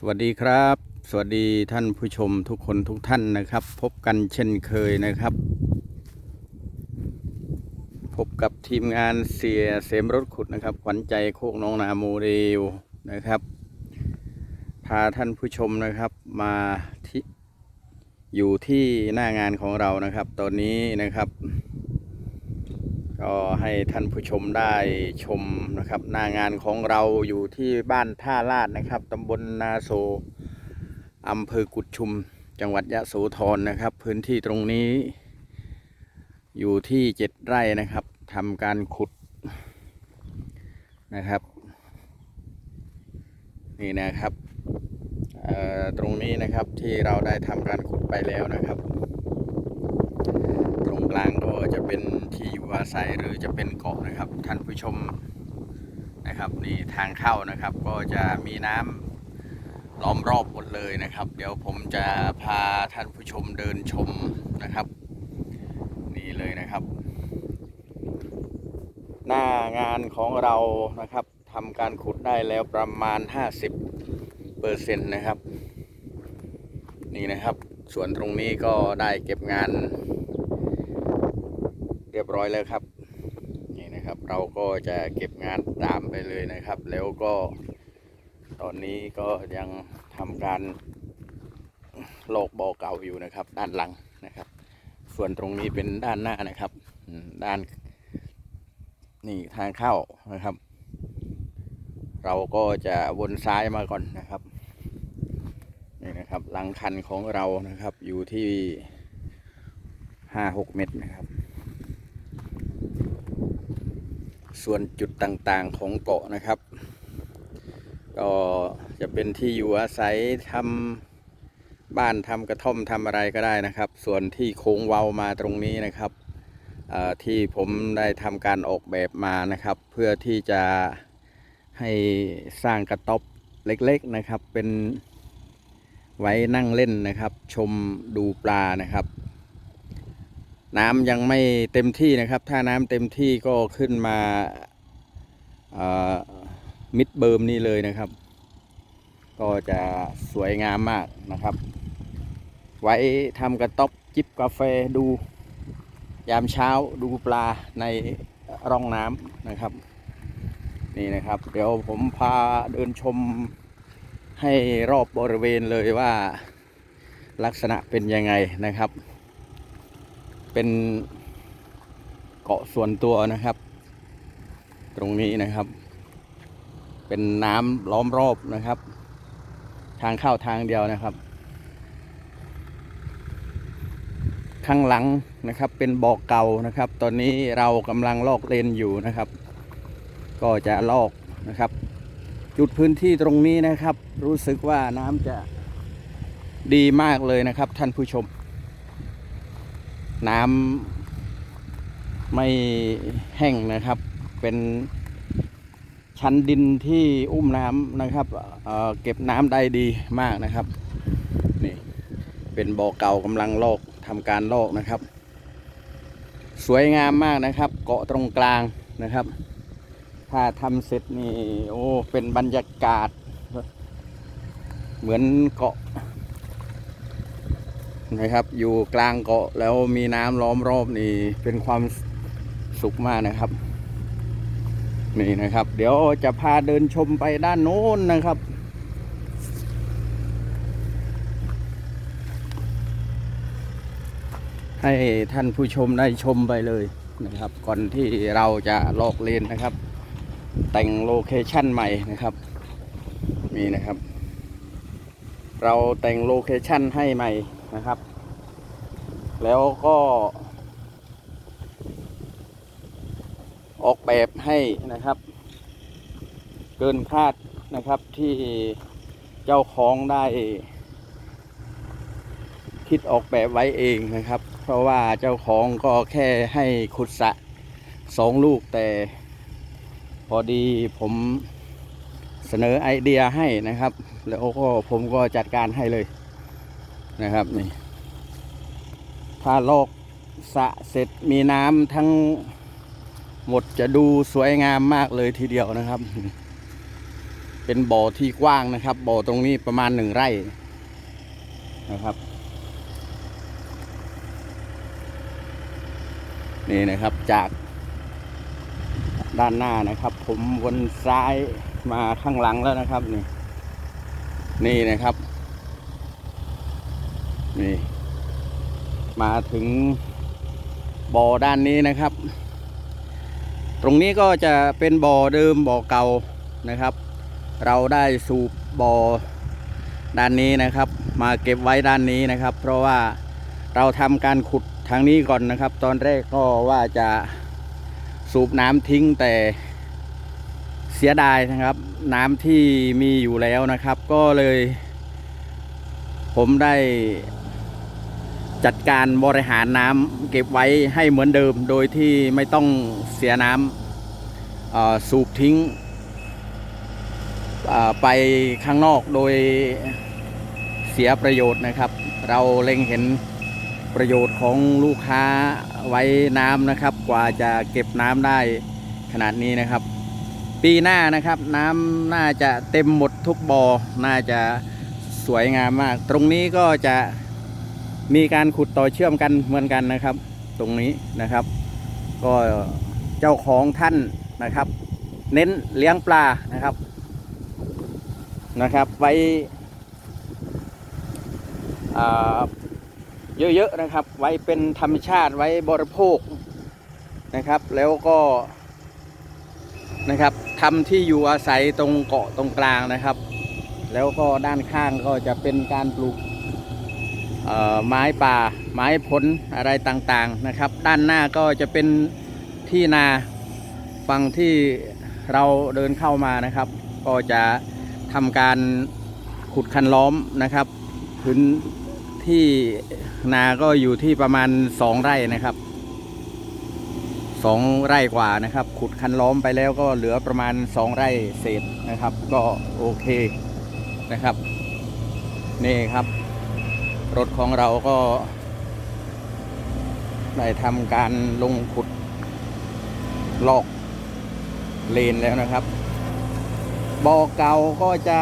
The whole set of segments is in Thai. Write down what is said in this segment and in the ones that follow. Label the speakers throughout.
Speaker 1: สวัสดีครับ สวัสดีท่านผู้ชมทุกคนทุกท่านนะครับ พบกันเช่นเคยนะครับ พบกับทีมงานเสียเสมรถขุดนะครับ ขวัญใจโคกน้องนาโมเดลนะครับ พาท่านผู้ชมนะครับมาที่อยู่ที่หน้างานของเรานะครับ ตอนนี้นะครับ ก็ให้ท่านผู้ชมได้ชมนะครับหน้างานของเราอยู่ที่บ้านท่าลาดนะครับตำบลนาโซอำเภอกุดชุม จังหวัดยะโสธรนะครับ พื้นที่ตรงนี้ อยู่ที่เจ็ดไร่นะครับทำการขุดนะครับ นี่นะครับตรงนี้นะครับที่เราได้ทำการขุดไปแล้วนะครับ ลางก็จะเป็นที่อยู่อาศัยหรือจะเป็นเกาะนะครับ ท่านผู้ชมนะครับนี่ทางเข้านะครับ ก็จะมีน้ำล้อมรอบหมดเลยนะครับ เดี๋ยวผมจะพาท่านผู้ชมเดินชมนะครับ นี่เลยนะครับ หน้างานของเรานะครับทำการขุดได้แล้วประมาณ 50เปอร์เซ็นต์นะครับ นี่นะครับส่วนตรงนี้ก็ได้เก็บงาน รียบร้อยแล้วครับนี่นะครับ เราก็จะเก็บงานตามไปเลยนะครับ แล้วก็ตอนนี้ก็ยังทำการโลกบ่อเก่าอยู่นะครับ ด้านหลังนะครับ ส่วนตรงนี้เป็นด้านหน้านะครับ ด้านนี่ทางเข้านะครับ เราก็จะวนซ้ายมาก่อนนะครับนี่นะครับหลังคันของเรานะครับอยู่ที่ห้าหกเมตรนะครับ ส่วนจุดต่างๆของเกาะนะครับ ก็จะเป็นที่อยู่อาศัยทำบ้านทำกระท่อมทำอะไรก็ได้นะครับ ส่วนที่โค้งเว้ามาตรงนี้นะครับที่ผมได้ทำการออกแบบมานะครับ เพื่อที่จะให้สร้างกระต๊อบเล็กๆนะครับ เป็นไว้นั่งเล่นนะครับ ชมดูปลานะครับ น้ำยังไม่เต็มที่นะครับ ถ้าน้ำเต็มที่ก็ขึ้นมามิดเบิร์มนี่เลยนะครับ ก็จะสวยงามมากนะครับ ไว้ทำกระต๊อบจิบกาแฟดูยามเช้าดูปลาในร่องน้ำนะครับ นี่นะครับ เดี๋ยวผมพาเดินชมให้รอบบริเวณเลยว่าลักษณะเป็นยังไงนะครับ เป็นเกาะส่วนตัวนะครับ ตรงนี้นะครับ เป็นน้ำล้อมรอบนะครับ ทางเข้าทางเดียวนะครับ ข้างหลังนะครับเป็นบ่อเก่านะครับ ตอนนี้เรากำลังลอกเลนอยู่นะครับ ก็จะลอกนะครับ จุดพื้นที่ตรงนี้นะครับ รู้สึกว่าน้ำจะดีมากเลยนะครับ ท่านผู้ชม น้ำไม่แห้งนะครับ เป็นชั้นดินที่อุ้มน้ำนะครับเเก็บน้ำได้ดีมากนะครับนี่เป็นบ่อเก่ากำลังลอกทำการลอกนะครับ สวยงามมากนะครับ เกาะตรงกลางนะครับ ถ้าทำเสร็จนี่โอ้เป็นบรรยากาศ เหมือนเกาะ นะครับ อยู่กลางเกาะแล้วมีน้ำล้อมรอบนี่เป็นความสุขมากนะครับ นี่นะครับ เดี๋ยวจะพาเดินชมไปด้านโน้นนะครับให้ท่านผู้ชมได้ชมไปเลยนะครับ ก่อนที่เราจะลอกเลนนะครับ แต่งโลเคชั่นใหม่นะครับนี่นะครับ เราแต่งโลเคชั่นให้ใหม่ นะครับ แล้วก็ ออกแบบให้นะครับ เกินคาดนะครับที่เจ้าของได้ คิดออกแบบไว้เองนะครับ เพราะว่าเจ้าของก็แค่ให้ขุดสะสองลูกแต่ พอดีผมเสนอไอเดียให้นะครับ แล้วก็ผมก็จัดการให้เลย นะครับนี่ถ้าลอกสะเสร็จมีน้ำทั้งหมดจะดูสวยงามมากเลยทีเดียวนะครับ เป็นบ่อที่กว้างนะครับ บ่อตรงนี้ประมาณหนึ่งไร่นะครับ นี่นะครับจากด้านหน้านะครับ ผมวนซ้ายมาข้างหลังแล้วนะครับ นี่ นี่นะครับ นี่ มาถึงบ่อด้านนี้นะครับ ตรงนี้ก็จะเป็นบ่อเดิมบ่อเก่านะครับ เราได้สูบบ่อด้านนี้นะครับ มาเก็บไว้ด้านนี้นะครับ เพราะว่าเราทำการขุดทางนี้ก่อนนะครับ ตอนแรกก็ว่าจะสูบน้ำทิ้งแต่เสียดายนะครับ น้ำที่มีอยู่แล้วนะครับ ก็เลย ผมได้ จัดการบริหารน้ำเก็บไว้ให้เหมือนเดิม โดยที่ไม่ต้องเสียน้ำสูบทิ้งไปข้างนอกโดยเสียประโยชน์นะครับ เราเล็งเห็นประโยชน์ของลูกค้าไว้น้ำนะครับ กว่าจะเก็บน้ำได้ขนาดนี้นะครับ ปีหน้านะครับน้ำน่าจะเต็มหมดทุกบอ่อน่าจะสวยงามมาก ตรงนี้ก็จะ มีการขุดต่อเชื่อมกันเหมือนกันนะครับ ตรงนี้นะครับ ก็เจ้าของท่านนะครับ เน้นเลี้ยงปลานะครับนะครับ ไว้เยอะๆนะครับ ไว้เป็นธรรมชาติไว้บริโภคนะครับ แล้วก็นะครับทำที่อยู่อาศัยตรงเกาะตรงกลางนะครับ แล้วก็ด้านข้างก็จะเป็นการปลูก ไม้ป่า ไม้ผลอะไรต่างๆนะครับ ด้านหน้าก็จะเป็นที่นาฝั่งที่เราเดินเข้ามานะครับ ก็จะทำการขุดคันล้อมนะครับพื้นที่นาก็อยู่ที่ประมาณสองไร่นะครับสองไร่กว่านะครับ ขุดคันล้อมไปแล้วก็เหลือประมาณสองไร่เศษนะครับ ก็โอเคนะครับ นี่ครับ รถของเราก็ ได้ทำการลงขุด ลอกเลนแล้วนะครับบ่อเก่าก็จะ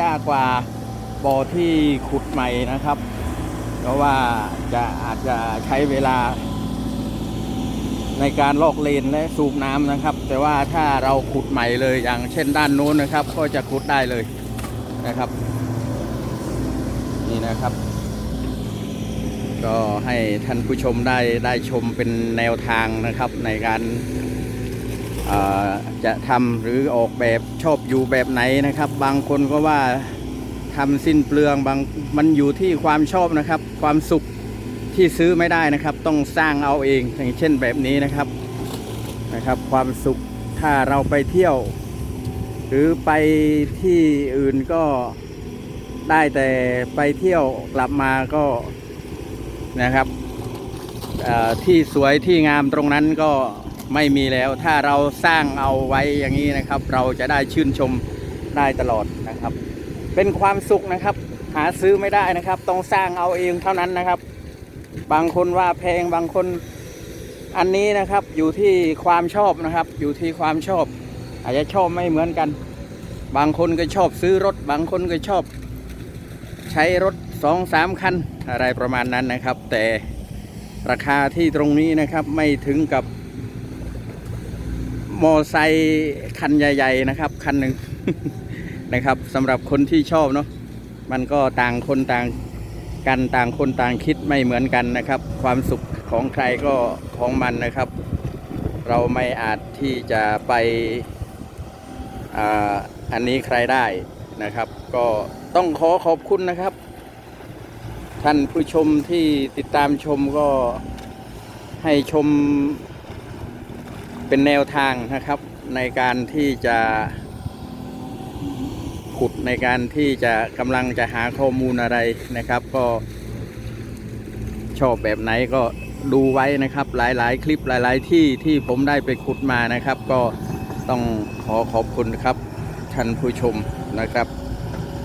Speaker 1: ยากกว่าบ่อที่ขุดใหม่นะครับ เพราะว่าจะอาจจะใช้เวลา ในการลอกเลนและสูบน้ำนะครับ แต่ว่าถ้าเราขุดใหม่เลยอย่างเช่นด้านโน้นนะครับ ก็จะขุดได้เลยนะครับ นี่นะครับ ก็ให้ท่านผู้ชมได้ได้ชมเป็นแนวทางนะครับในการจะทำหรือออกแบบชอบอยู่แบบไหนนะครับ บางคนก็ว่าทำสิ้นเปลืองบางมันอยู่ที่ความชอบนะครับ ความสุขที่ซื้อไม่ได้นะครับ ต้องสร้างเอาเองอย่างเช่นแบบนี้นะครับนะครับ ความสุขถ้าเราไปเที่ยว หรือไปที่อื่นก็ ได้แต่ไปเที่ยวกลับมาก็นะครับที่สวยที่งามตรงนั้นก็ไม่มีแล้ว ถ้าเราสร้างเอาไว้อย่างนี้นะครับ เราจะได้ชื่นชมได้ตลอดนะครับ เป็นความสุขนะครับ หาซื้อไม่ได้นะครับ ต้องสร้างเอาเองเท่านั้นนะครับ บางคนว่าแพงบางคนอันนี้นะครับอยู่ที่ความชอบนะครับ อยู่ที่ความชอบ อาจจะชอบไม่เหมือนกัน บางคนก็ชอบซื้อรถ บางคนก็ชอบ ใช้รถสองสามคันอะไรประมาณนั้นนะครับ แต่ราคาที่ตรงนี้นะครับไม่ถึงกับมอไซค์คันใหญ่ ๆ นะครับ คันหนึ่งนะครับสำหรับคนที่ชอบเนาะมันก็ต่างคนต่างกันต่างคนต่างคิดไม่เหมือนกันนะครับ ความสุขของใครก็ของมันนะครับ เราไม่อาจที่จะไปออันนี้ใครได้นะครับ ก็ ต้องขอขอบคุณนะครับ ท่านผู้ชมที่ติดตามชมก็ให้ชมเป็นแนวทางนะครับ ในการที่จะขุดในการที่จะกำลังจะหาข้อมูลอะไรนะครับ ก็ชอบแบบไหนก็ดูไว้นะครับหลาย ๆ คลิปหลาย ๆ ที่ที่ผมได้ไปขุดมานะครับ ก็ต้องขอขอบคุณครับท่านผู้ชมนะครับ